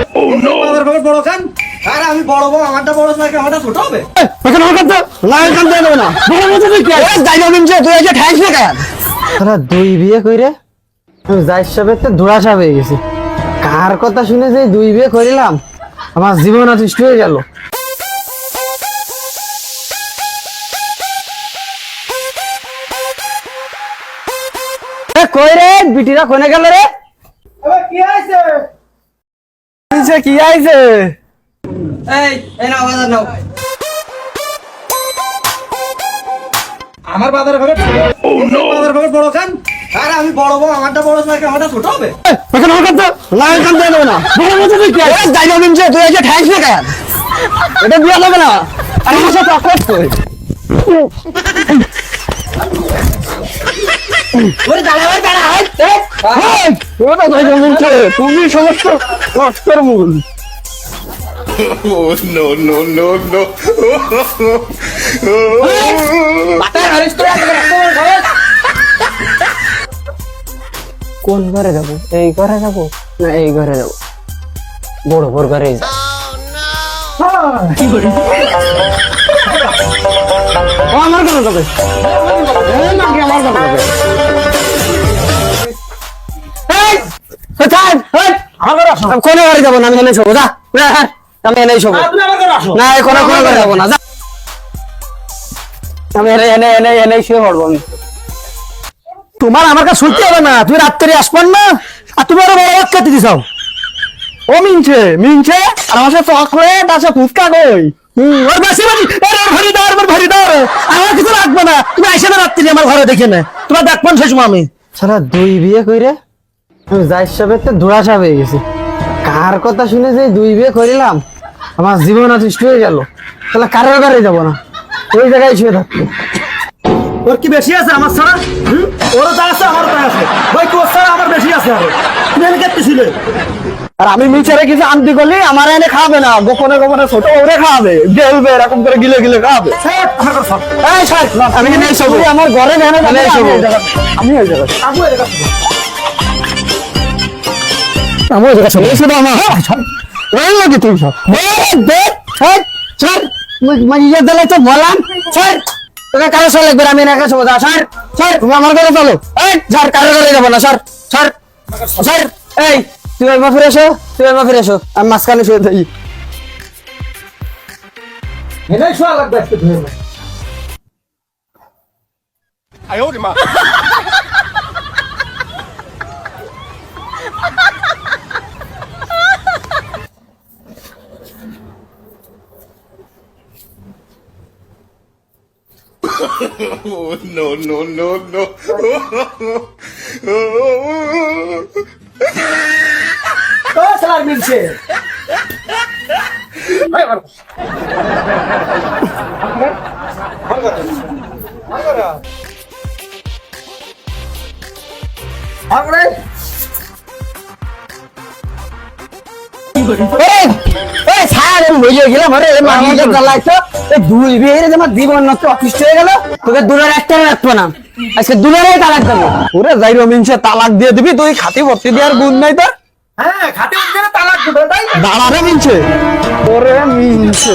আমাদের খবর বড় খান আরে আমি বড় বড় আমারটা বড় নাকি আমারটা ছোট হবে? এখানে আমার কাছে লাল কান দিয়ে না। বড় মতো তুই কি যাইবা মিনছে তুই এসে ঠ্যাংস না কেন? তোরা দুই বিয়ে কইরে যাই সবে তো ধুরাসা হয়ে গেছি। কার কথা শুনে যে দুই বিয়ে করিলাম আমার জীবন অতিষ্ঠ হয়ে গেল। এ, কই রে? বিটিরা কোনে গেল রে কি হয়েছে নিচে কি আইছে? এই এই নাও বাজার নাও। আমার বাজার খবর বাজার খবর বড় খান? আরে আমি বড় বড় আমারটা বড় নাকি আমারটা ছোট হবে? এখানে আমার কাছে লাল কান দিয়ে দেবে না। বড় মতো তুই কি যাইবা মিনছে তুই এসে ঠ্যাংস না কেন এটা বিয়া হবে না। আর আমার সাথে অকওয়ার্ড কই ওরে দাঁড়া ওরে দাঁড়া ওটা মিনছে তুমি সমস্ত মূল। Oh কোন ঘরে যাব? এই ঘরে যাব না এই ঘরে যাব? বড় বড় ঘরে যাব। ও, আমার ঘরে যাবে। কোনো ঘরে যাব না? আমি এনে শোবো যা। আমি এনে শোবো। তুমি আমার ঘরে আসো। না কোনো কোনো ঘরে যাব না যা। আমি এনে এনে এনে এনে শুয়ে পড়ব আমি। তোমার আমার কাছে শুনতে হবে না। তুমি রাত্রে আসবেন না। আর তুমি আরও বড় বাক্য দিতে চাও। ও মিনছে মিনছে। আর আমার সাথে চকলেট আছে ফুচকা কই? ওর বেশি বাজি ওর ওর দাও ওর ভারি দাও আমার কিছু না। তুমি আইসে না রাত্রি আমার ঘরে দেখে না। তোমার দেখবেন সেই সময় আমি। সারা দুই বিয়ে কইরে আমি সবে তো ধুরাসা হয়ে গেছি। কার কথা শুনে যে দুই বিয়ে করিলাম আমার জীবন অতিষ্ঠ হয়ে গেল। তাহলে কারোর ঘরে যাব না। ওই জায়গায় শুয়ে থাকব। ওর কি বেশি আছে আমার ছাড়া? হুম? ওরও যা আছে আমারও তাই আছে। ভাই তোর ছাড়া আমার বেশি আছে আরও? তুমি এনে কেটেছিলে আর আমি মিচারে কিছু আনতে করলে আমার এনে খাবে না। গোপনে গোপনে ছোট ওরে খাবে। গেলবে এরকম করে গিলে গিলে খাবে। আমি আমার ঘরে আমি ওই জায়গায় আবু এর কাছে আমি ওই জায়গায় শোবো এই শুধু আমার হ্যাঁ, ছাড়। এই লাগে তুই সব এই, দে, ছাড়, ছাড়। মই- মই ইয়ে দিলে তো বললাম ছাড় তোকে কারো চলে একবার আমি একা শোবো যা ছাড় ছাড় তুমি আমার ঘরে চলো এই ছাড় কারো ঘরে যাবো না ছাড় ছাড় ছাড় এই তুই একবার ফিরে এসো তুই একবার ফিরে এসো আমি মাঝখানে শুয়ে থাকি এনে শোয়া লাগবে আজকে ধরে 哎呦我的妈！ no no no no! সালার মিলছে ভাই আমি বুঝে গেলাম, আরে, এই মাগিটা জ্বালাইছো, এই দুই বিয়ে যে জীবন নষ্ট অতিষ্ঠ হয়ে গেল তোকে দুলার একটা রাখব না। আজকে দুলারে তালাক দেবো। ওরে যাই রমিনছে তালাক দিয়ে দিবি তুই খাতি ভর্তি দেওয়ার গুণ নাই তো হ্যাঁ খাতে উঠে তালাক দিবে তাই দাঁড়ারে মিনছে ওরে মিনছে